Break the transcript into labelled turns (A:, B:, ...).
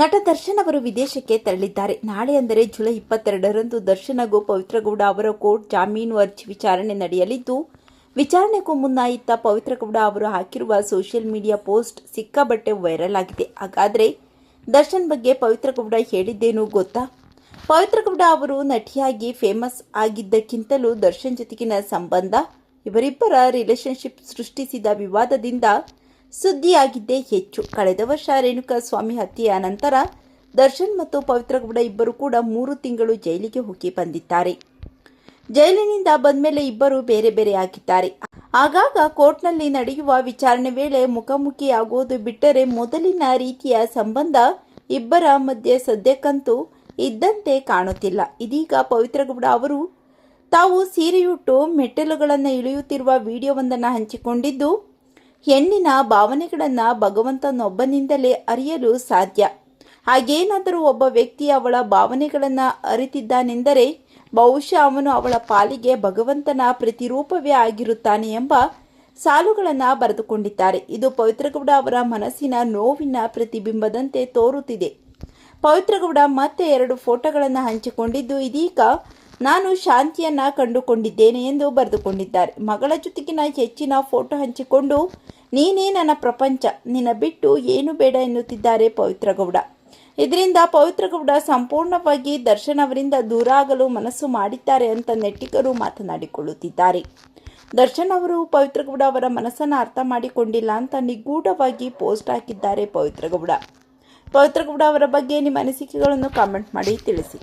A: ನಟ ದರ್ಶನ್ ಅವರು ವಿದೇಶಕ್ಕೆ ತೆರಳಿದ್ದಾರೆ. ನಾಳೆ ಅಂದರೆ ಜುಲೈ ಇಪ್ಪತ್ತೆರಡರಂದು ದರ್ಶನ್ ಹಾಗೂ ಪವಿತ್ರಗೌಡ ಅವರ ಕೋರ್ಟ್ ಜಾಮೀನು ಅರ್ಜಿ ವಿಚಾರಣೆ ನಡೆಯಲಿದ್ದು, ವಿಚಾರಣೆಗೂ ಮುನ್ನ ಇತ್ತ ಪವಿತ್ರಗೌಡ ಅವರು ಹಾಕಿರುವ ಸೋಷಿಯಲ್ ಮೀಡಿಯಾ ಪೋಸ್ಟ್ ಸಿಕ್ಕಾಬಟ್ಟೆ ವೈರಲ್ ಆಗಿದೆ. ಹಾಗಾದರೆ ದರ್ಶನ್ ಬಗ್ಗೆ ಪವಿತ್ರಗೌಡ ಹೇಳಿದ್ದೇನು ಗೊತ್ತಾ? ಪವಿತ್ರಗೌಡ ಅವರು ನಟಿಯಾಗಿ ಫೇಮಸ್ ಆಗಿದ್ದಕ್ಕಿಂತಲೂ ದರ್ಶನ್ ಜೊತೆಗಿನ ಸಂಬಂಧ, ಇವರಿಬ್ಬರ ರಿಲೇಷನ್ಶಿಪ್ ಸೃಷ್ಟಿಸಿದ ವಿವಾದದಿಂದ ಸುದ್ದಿಯಾಗಿದ್ದೇ ಹೆಚ್ಚು. ಕಳೆದ ವರ್ಷ ರೇಣುಕಾ ಸ್ವಾಮಿ ಹತ್ಯೆಯ ನಂತರ ದರ್ಶನ್ ಮತ್ತು ಪವಿತ್ರಗೌಡ ಇಬ್ಬರು ಕೂಡ ಮೂರು ತಿಂಗಳು ಜೈಲಿಗೆ ಹೋಗಿ ಬಂದಿದ್ದಾರೆ. ಜೈಲಿನಿಂದ ಬಂದ್ಮೇಲೆ ಇಬ್ಬರು ಬೇರೆ ಬೇರೆ ಆಗಿದ್ದಾರೆ. ಆಗಾಗ ಕೋರ್ಟ್ನಲ್ಲಿ ನಡೆಯುವ ವಿಚಾರಣೆ ವೇಳೆ ಮುಖಾಮುಖಿಯಾಗುವುದು ಬಿಟ್ಟರೆ ಮೊದಲಿನ ರೀತಿಯ ಸಂಬಂಧ ಇಬ್ಬರ ಮಧ್ಯೆ ಸದ್ಯಕ್ಕಂತೂ ಇದ್ದಂತೆ ಕಾಣುತ್ತಿಲ್ಲ. ಇದೀಗ ಪವಿತ್ರಗೌಡ ಅವರು ತಾವು ಸೀರೆಯುಟ್ಟು ಮೆಟ್ಟಿಲುಗಳನ್ನು ಇಳಿಯುತ್ತಿರುವ ವಿಡಿಯೋವೊಂದನ್ನು ಹಂಚಿಕೊಂಡಿದ್ದು ಹೆಣ್ಣಿನ ಭಾವನೆಗಳನ್ನು ಭಗವಂತನೊಬ್ಬನಿಂದಲೇ ಅರಿಯಲು ಸಾಧ್ಯ. ಹಾಗೇನಾದರೂ ಒಬ್ಬ ವ್ಯಕ್ತಿ ಅವಳ ಭಾವನೆಗಳನ್ನು ಅರಿತಿದ್ದಾನೆಂದರೆ ಬಹುಶಃ ಅವನು ಅವಳ ಪಾಲಿಗೆ ಭಗವಂತನ ಪ್ರತಿರೂಪವೇ ಆಗಿರುತ್ತಾನೆ ಎಂಬ ಸಾಲುಗಳನ್ನು ಬರೆದುಕೊಂಡಿದ್ದಾರೆ. ಇದು ಪವಿತ್ರಗೌಡ ಅವರ ಮನಸ್ಸಿನ ನೋವಿನ ಪ್ರತಿಬಿಂಬದಂತೆ ತೋರುತ್ತಿದೆ. ಪವಿತ್ರಗೌಡ ಮತ್ತೆ ಎರಡು ಫೋಟೋಗಳನ್ನು ಹಂಚಿಕೊಂಡಿದ್ದು ಇದೀಗ ನಾನು ಶಾಂತಿಯನ್ನ ಕಂಡುಕೊಂಡಿದ್ದೇನೆ ಎಂದು ಬರೆದುಕೊಂಡಿದ್ದಾರೆ. ಮಗಳ ಜೊತೆಗಿನ ಹೆಚ್ಚಿನ ಫೋಟೋ ಹಂಚಿಕೊಂಡು ನೀನೇ ನನ್ನ ಪ್ರಪಂಚ, ನಿನ್ನ ಬಿಟ್ಟು ಏನು ಬೇಡ ಎನ್ನುತ್ತಿದ್ದಾರೆ ಪವಿತ್ರಗೌಡ ಇದರಿಂದ ಪವಿತ್ರಗೌಡ ಸಂಪೂರ್ಣವಾಗಿ ದರ್ಶನ್ ಅವರಿಂದ ದೂರ ಆಗಲು ಮನಸ್ಸು ಮಾಡಿದ್ದಾರೆ ಅಂತ ನೆಟ್ಟಿಗರು ಮಾತನಾಡಿಕೊಳ್ಳುತ್ತಿದ್ದಾರೆ. ದರ್ಶನ್ ಅವರು ಪವಿತ್ರಗೌಡ ಅವರ ಮನಸ್ಸನ್ನು ಅರ್ಥ ಮಾಡಿಕೊಂಡಿಲ್ಲ ಅಂತ ನಿಗೂಢವಾಗಿ ಪೋಸ್ಟ್ ಹಾಕಿದ್ದಾರೆ ಪವಿತ್ರಗೌಡ ಪವಿತ್ರಗೌಡ ಅವರ ಬಗ್ಗೆ ನಿಮ್ಮ ಅನಿಸಿಕೆಗಳನ್ನು ಕಾಮೆಂಟ್ ಮಾಡಿ ತಿಳಿಸಿ.